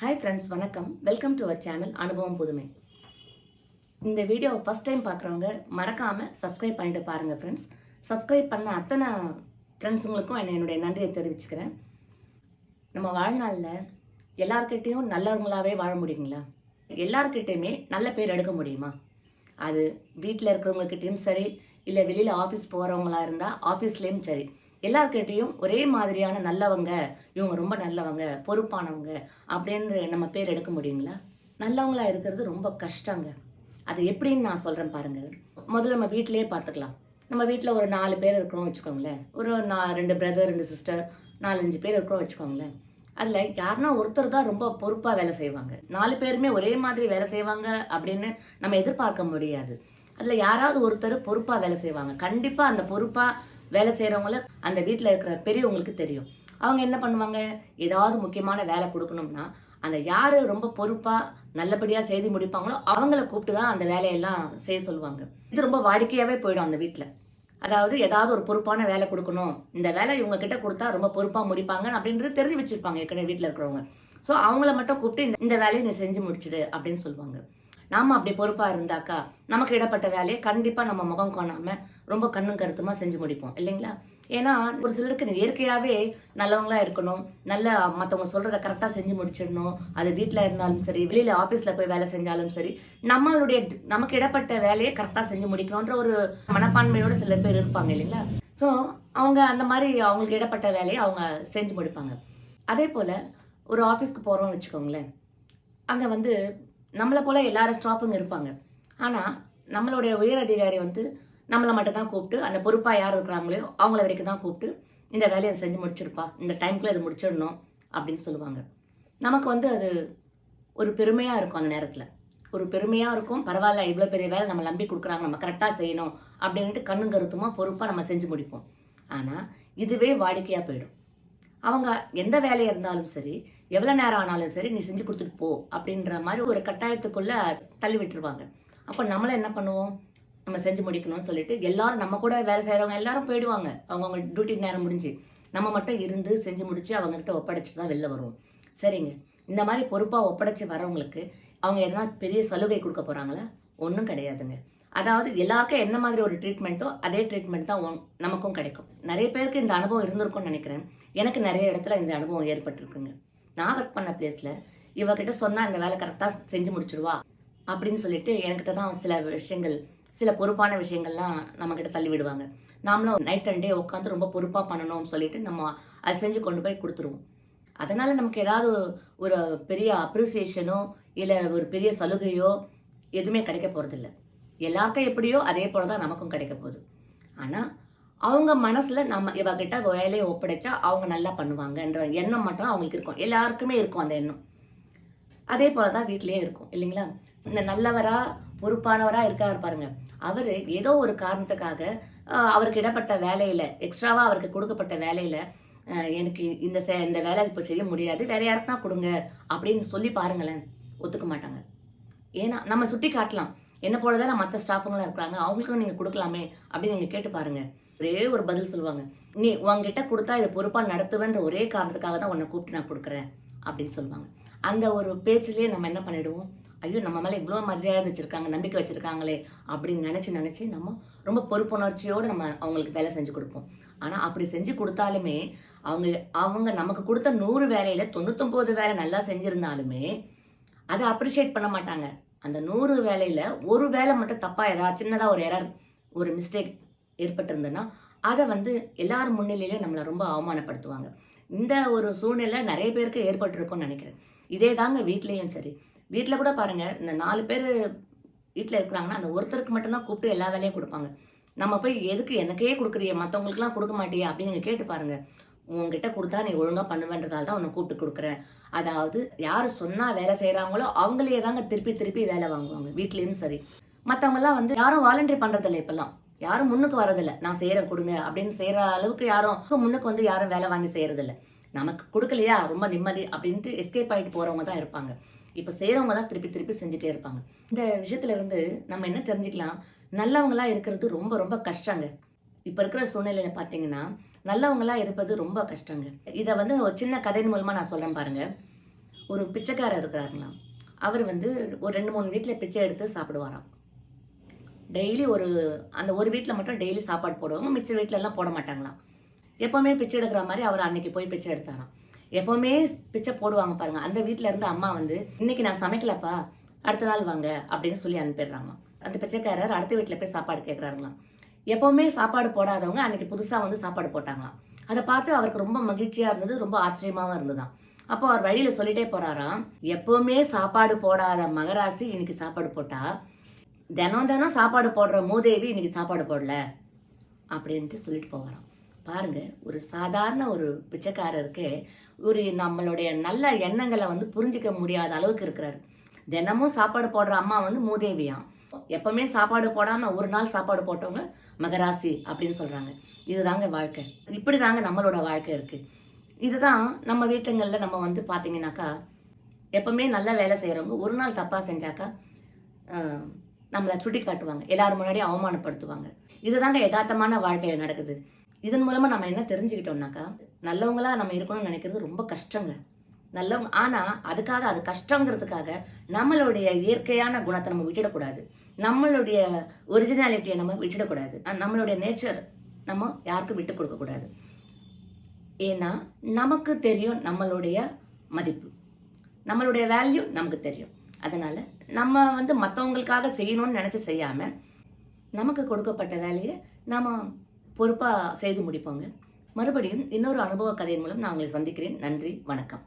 Hi friends வணக்கம். Welcome to our channel அனுபவம் புதுமை. இந்த வீடியோவை ஃபஸ்ட் டைம் பார்க்குறவங்க மறக்காமல் சப்ஸ்கிரைப் பண்ணிட்டு பாருங்கள் ஃப்ரெண்ட்ஸ் சப்ஸ்கிரைப் பண்ண அத்தனை ஃப்ரெண்ட்ஸுங்களுக்கும் என்ன என்னுடைய நன்றியை தெரிவிச்சுக்கிறேன். நம்ம வாழ்நாளில் எல்லார்கிட்டேயும் நல்லவங்களாகவே வாழ முடியுங்களா? எல்லார்கிட்டேயுமே நல்ல பேர் எடுக்க முடியுமா? அது வீட்டில் இருக்கிறவங்கக்கிட்டேயும் சரி இல்லை வெளியில் ஆஃபீஸ் போகிறவங்களா இருந்தால் ஆஃபீஸ்லேயும் சரி. எல்லார்கிட்டேயும் ஒரே மாதிரியான நல்லவங்க இவங்க ரொம்ப நல்லவங்க பொறுப்பானவங்க அப்படின்னு நம்ம பேர் எடுக்க முடியுங்களா? நல்லவங்களா இருக்கிறது ரொம்ப கஷ்டங்க. அது எப்படின்னு நான் சொல்கிறேன் பாருங்க. முதல்ல நம்ம வீட்டிலேயே பார்த்துக்கலாம். நம்ம வீட்டில் ஒரு நாலு பேர் இருக்கிறோம் வச்சுக்கோங்களேன். ஒரு நா ரெண்டு பிரதர் ரெண்டு சிஸ்டர் நாலஞ்சு பேர் இருக்கிறோம் வச்சுக்கோங்களேன். அதில் யாருன்னா ஒருத்தர் தான் ரொம்ப பொறுப்பாக வேலை செய்வாங்க. நாலு பேருமே ஒரே மாதிரி வேலை செய்வாங்க அப்படின்னு நம்ம எதிர்பார்க்க முடியாது. அதில் யாராவது ஒருத்தர் பொறுப்பாக வேலை செய்வாங்க. கண்டிப்பாக அந்த பொறுப்பாக வேலை செய்கிறவங்கள அந்த வீட்டில் இருக்கிற பெரியவங்களுக்கு தெரியும். அவங்க என்ன பண்ணுவாங்க? ஏதாவது முக்கியமான வேலை கொடுக்கணும்னா அந்த யார் ரொம்ப பொறுப்பாக நல்லபடியாக செய்து முடிப்பாங்களோ அவங்கள கூப்பிட்டு தான் அந்த வேலையெல்லாம் செய்ய சொல்லுவாங்க. இது ரொம்ப வாடிக்கையாகவே போயிடும் அந்த வீட்டில் அதாவது ஏதாவது ஒரு பொறுப்பான வேலை கொடுக்கணும். இந்த வேலை இவங்க கிட்ட கொடுத்தா ரொம்ப பொறுப்பாக முடிப்பாங்க அப்படின்றது தெரிஞ்சு வச்சிருப்பாங்க ஏற்கனவே வீட்டில் இருக்கிறவங்க. ஸோ அவங்கள மட்டும் கூப்பிட்டு இந்த- இந்த வேலையை நீ செஞ்சு முடிச்சிடு அப்படின்னு சொல்லுவாங்க. நாம அப்படி பொறுப்பாக இருந்தாக்கா நமக்கு இடப்பட்ட வேலையை கண்டிப்பாக நம்ம முகம் காணாமல் ரொம்ப கண்ணும் கருத்துமா செஞ்சு முடிப்போம். இல்லைங்களா? ஏன்னா ஒரு சிலருக்கு இயற்கையாகவே நல்லவங்களா இருக்கணும். நல்ல மற்றவங்க சொல்கிறத கரெக்டாக செஞ்சு முடிச்சிடணும். அது வீட்டில் இருந்தாலும் சரி வெளியில் ஆஃபீஸில் போய் வேலை செஞ்சாலும் சரி நம்மளுடைய நமக்கு இடப்பட்ட வேலையை கரெக்டாக செஞ்சு முடிக்கணுன்ற ஒரு மனப்பான்மையோட சில பேர் இருப்பாங்க இல்லைங்களா? ஸோ அவங்க அந்த மாதிரி அவங்களுக்கு இடப்பட்ட வேலையை அவங்க செஞ்சு முடிப்பாங்க. அதே போல் ஒரு ஆஃபீஸ்க்கு போகிறோம்னு வச்சுக்கோங்களேன். அங்கே வந்து நம்மளை போல் எல்லாரும் ஸ்டாஃபுங்க இருப்பாங்க. ஆனால் நம்மளுடைய உயர் அதிகாரி வந்து நம்மளை மட்டும் தான் கூப்பிட்டு அந்த பொறுப்பாக யார் இருக்கிறாங்களோ அவங்கள வரைக்கும் தான் கூப்பிட்டு இந்த வேலையை செஞ்சு முடிச்சிருப்பா இந்த டைம்க்குள்ளே இது முடிச்சிடணும் அப்படின்னு சொல்லுவாங்க. நமக்கு வந்து அது ஒரு பெருமையாக இருக்கும் அந்த நேரத்தில். ஒரு பெருமையாக இருக்கும். பரவாயில்ல இவ்வளோ பெரிய வேலை நம்ம நம்பி கொடுக்குறாங்க நம்ம கரெக்டாக செய்யணும் அப்படின்ட்டு கண்ணும் கருத்துமாக பொறுப்பாக நம்ம செஞ்சு முடிப்போம். ஆனால் இதுவே வாடிக்கையாக போயிடும். அவங்க எந்த வேலையாக இருந்தாலும் சரி எவ்வளோ நேரம் ஆனாலும் சரி நீ செஞ்சு கொடுத்துட்டு போ அப்படின்ற மாதிரி ஒரு கட்டாயத்துக்குள்ளே தள்ளி விட்டுருவாங்க. அப்போ நம்மளை என்ன பண்ணுவோம்? நம்ம செஞ்சு முடிக்கணும்னு சொல்லிட்டு எல்லாரும் நம்ம கூட வேலை செய்கிறவங்க எல்லாரும் போயிடுவாங்க. அவங்கவுங்க டியூட்டி நேரம் முடிஞ்சு. நம்ம மட்டும் இருந்து செஞ்சு முடிச்சு அவங்கக்கிட்ட ஒப்படைச்சி தான் வெளில வருவோம். சரிங்க. இந்த மாதிரி பொறுப்பாக ஒப்படைச்சி வரவங்களுக்கு அவங்க எதனா பெரிய சலுகை கொடுக்க போகிறாங்களா ஒன்றும் கிடையாதுங்க. அதாவது எல்லாருக்கும் என்ன மாதிரி ஒரு ட்ரீட்மெண்ட்டோ அதே ட்ரீட்மெண்ட் தான் நமக்கும் கிடைக்கும். நிறைய பேருக்கு இந்த அனுபவம் இருந்திருக்கும்னு நினைக்கிறேன். எனக்கு நிறைய இடத்துல இந்த அனுபவம் ஏற்பட்டிருக்குங்க. நான் ஒர்க் பண்ண பிளேஸில் இவகிட்ட சொன்னால் இந்த வேலை கரெக்டாக செஞ்சு முடிச்சிடுவா அப்படின்னு சொல்லிட்டு என்கிட்ட தான் சில விஷயங்கள் சில பொறுப்பான விஷயங்கள்லாம் நம்மக்கிட்ட தள்ளி விடுவாங்க. நாமளும் நைட் அண்ட் டே உட்காந்து ரொம்ப பொறுப்பாக பண்ணணும்னு சொல்லிட்டு நம்ம அதை செஞ்சு கொண்டு போய் கொடுத்துருவோம். அதனால் நமக்கு ஏதாவது ஒரு பெரிய அப்ரிசியேஷனோ இல்லை ஒரு பெரிய சலுகையோ எதுவுமே கிடைக்க போகிறதில்ல எல்லாருக்கும் எப்படியோ அதே போல தான் நமக்கும் கிடைக்க போகுது. ஆனால் அவங்க மனசுல நம்ம இவகிட்ட வேலையை ஒப்படைச்சா அவங்க நல்லா பண்ணுவாங்கன்ற எண்ணம் மட்டும் அவங்களுக்கு இருக்கும். எல்லாருக்குமே இருக்கும் அந்த எண்ணம். அதே போல தான் வீட்லயே இருக்கும் இல்லைங்களா? இந்த நல்லவரா பொறுப்பானவரா இருக்காரு பாருங்க. அவரு ஏதோ ஒரு காரணத்துக்காக அவருக்கு இடப்பட்ட வேலையில எக்ஸ்ட்ராவா அவருக்கு கொடுக்கப்பட்ட வேலையில எனக்கு இந்த செ- இந்த வேலை இப்போ செய்ய முடியாது வேற யாருக்குனா கொடுங்க அப்படின்னு சொல்லி பாருங்களேன். ஒத்துக்க மாட்டாங்க. ஏன்னா நம்ம சுட்டி காட்டலாம். என்ன போலதான் மற்ற ஸ்டாஃபுங்களாம் இருக்கிறாங்க அவங்களுக்கும் நீங்கள் கொடுக்கலாமே அப்படின்னு நீங்கள் கேட்டு பாருங்க. ஒரே ஒரு பதில் சொல்லுவாங்க. நீ உங்ககிட்ட கொடுத்தா இதை பொறுப்பாக நடத்துவேன்ற ஒரே காரணத்துக்காக தான் உன்னை கூப்பிட்டு நான் கொடுக்குறேன் அப்படின்னு சொல்லுவாங்க. அந்த ஒரு பேச்சுலேயே நம்ம என்ன பண்ணிடுவோம்? ஐயோ நம்ம மேலே இவ்வளோ மரியாதை வச்சுருக்காங்க நம்பிக்கை வச்சுருக்காங்களே அப்படின்னு நினச்சி நினச்சி நம்ம ரொம்ப பொறுப்புணர்ச்சியோடு நம்ம அவங்களுக்கு வேலை செஞ்சு கொடுப்போம். ஆனால் அப்படி செஞ்சு கொடுத்தாலுமே அவங்க அவங்க நமக்கு கொடுத்த நூறு வேலையில் தொண்ணூத்தொம்பது வேலை நல்லா செஞ்சுருந்தாலுமே அதை அப்ரிஷியேட் பண்ண மாட்டாங்க. அந்த நூறு வேலையில் ஒரு வேலை மட்டும் தப்பாக ஏதாவது சின்னதாக ஒரு எரர் ஒரு மிஸ்டேக் ஏற்பட்டிருந்ததுன்னா அதை வந்து எல்லார் முன்னிலையிலையும் நம்மளை ரொம்ப அவமானப்படுத்துவாங்க. இந்த ஒரு சூழ்நிலை நிறைய பேருக்கு ஏற்பட்டிருக்கும்னு நினைக்கிறேன். இதே தாங்க வீட்லேயும் சரி. வீட்டில் கூட பாருங்கள் இந்த நாலு பேர் வீட்டில் இருக்கிறாங்கன்னா அந்த ஒருத்தருக்கு மட்டும்தான் கூப்பிட்டு எல்லா வேலையும் கொடுப்பாங்க. நம்ம போய் எதுக்கு எனக்கே கொடுக்குறிய மற்றவங்களுக்குலாம் கொடுக்க மாட்டியா அப்படின்னு கேட்டு பாருங்கள் உங்ககிட்ட கொடுத்தா நீ ஒழுங்காக பண்ணுவேன்றதால தான் உன்னை கூப்பிட்டு கொடுக்குறேன். அதாவது யார் சொன்னால் வேலை செய்கிறாங்களோ அவங்களே தாங்க திருப்பி திருப்பி வேலை வாங்குவாங்க வீட்லேயும் சரி. மற்றவங்கலாம் வந்து யாரும் வாலண்டரி பண்ணுறதில்ல இப்போல்லாம். யாரும் முன்னுக்கு வரதில்ல. நான் செய்கிற கொடுங்க அப்படின்னு செய்கிற அளவுக்கு யாரும் முன்னுக்கு வந்து யாரும் வேலை வாங்கி செய்யறதில்ல நமக்கு கொடுக்கலையா? ரொம்ப நிம்மதி அப்படின்ட்டு எஸ்கேப் ஆகிட்டு போகிறவங்க தான் இருப்பாங்க. இப்போ செய்கிறவங்க தான் திருப்பி திருப்பி செஞ்சுட்டே இருப்பாங்க. இந்த விஷயத்துல இருந்து நம்ம என்ன தெரிஞ்சுக்கலாம்? நல்லவங்களா இருக்கிறது ரொம்ப ரொம்ப கஷ்டங்க. இப்போ இருக்கிற சூழ்நிலையில பார்த்தீங்கன்னா நல்லவங்களா இருப்பது ரொம்ப கஷ்டங்க. இதை வந்து ஒரு சின்ன கதையின் மூலமா நான் சொல்றேன் பாருங்க. ஒரு பிச்சைக்காரர் இருக்கிறாருங்களா அவர் வந்து ஒரு ரெண்டு மூணு வீட்டில் பிச்சை எடுத்து சாப்பிடுவாராம். டெய்லி ஒரு அந்த ஒரு வீட்டில் மட்டும் டெய்லி சாப்பாடு போடுவாங்க. மிச்ச வீட்ல எல்லாம் போட மாட்டாங்களாம். எப்போவுமே பிச்சை எடுக்கிற மாதிரி அவர் அன்னைக்கு போய் பிச்சை எடுத்தாராம். எப்போவுமே பிச்சை போடுவாங்க பாருங்க. அந்த வீட்டில் இருந்து அம்மா வந்து இன்னைக்கு நான் சமைக்கலப்பா அடுத்த நாள் வாங்க அப்படின்னு சொல்லி அனுப்பிடுறாங்களாம். அந்த பிச்சைக்காரர் அடுத்த வீட்டில் போய் சாப்பாடு கேட்குறாங்களாம் எப்போவுமே சாப்பாடு போடாதவங்க அன்னைக்கு புதுசாக வந்து சாப்பாடு போட்டாங்களாம். அதை பார்த்து அவருக்கு ரொம்ப மகிழ்ச்சியாக இருந்தது ரொம்ப ஆச்சரியமாகவும் இருந்ததாம் அப்போ அவர் வழியில் சொல்லிட்டே போகிறாராம் எப்போவுமே சாப்பாடு போடாத மகராசி இன்னைக்கு சாப்பாடு போட்டா தினம் தினம் சாப்பாடு போடுற மூதேவி இன்னைக்கு சாப்பாடு போடல அப்படின்ட்டு சொல்லிட்டு போகிறான் பாருங்க ஒரு சாதாரண ஒரு பிச்சைக்காரருக்கு ஒரு நம்மளுடைய நல்ல எண்ணங்களை வந்து புரிஞ்சிக்க முடியாத அளவுக்கு இருக்கிறாரு. தினமும் சாப்பாடு போடுற அம்மா வந்து மூதேவியான் எப்பவுமே சாப்பாடு போடாம ஒரு நாள் சாப்பாடு போட்டவங்க மகராசி அப்படின்னு சொல்றாங்க. இதுதாங்க வாழ்க்கை. இப்படிதாங்க நம்மளோட வாழ்க்கை இருக்கு. இதுதான் நம்ம வீட்டுங்களில் நம்ம வந்து பார்த்தீங்கன்னாக்கா எப்பவுமே நல்ல வேலை செய்கிறவங்க ஒரு நாள் தப்பாக செஞ்சாக்கா நம்மளை சுட்டி காட்டுவாங்க எல்லாரும் முன்னாடி அவமானப்படுத்துவாங்க. இதுதாங்க யதார்த்தமான வாழ்க்கையில் நடக்குது. இதன் மூலமாக நம்ம என்ன தெரிஞ்சுக்கிட்டோம்னாக்கா நல்லவங்களா நம்ம இருக்கணும்னு நினைக்கிறது ரொம்ப கஷ்டங்க. நல்லவங்க. ஆனால் அதுக்காக அது கஷ்டங்கிறதுக்காக நம்மளுடைய இயற்கையான குணத்தை நம்ம விட்டுடக்கூடாது. நம்மளுடைய ஒரிஜினாலிட்டியை நம்ம விட்டுடக்கூடாது. நம்மளுடைய நேச்சர் நம்ம யாருக்கும் விட்டு கொடுக்கக்கூடாது. ஏன்னா நமக்கு தெரியும் நம்மளுடைய மதிப்பு. நம்மளுடைய வேல்யூ நமக்கு தெரியும். அதனால் நம்ம வந்து மற்றவங்களுக்காக செய்யணும்னு நினச்சி செய்யாமல் நமக்கு கொடுக்கப்பட்ட வேலையை நாம் பொறுப்பாக செய்து முடிப்போங்க. மறுபடியும் இன்னொரு அனுபவ கதையின் மூலம் நான் உங்களை சந்திக்கிறேன். நன்றி வணக்கம்.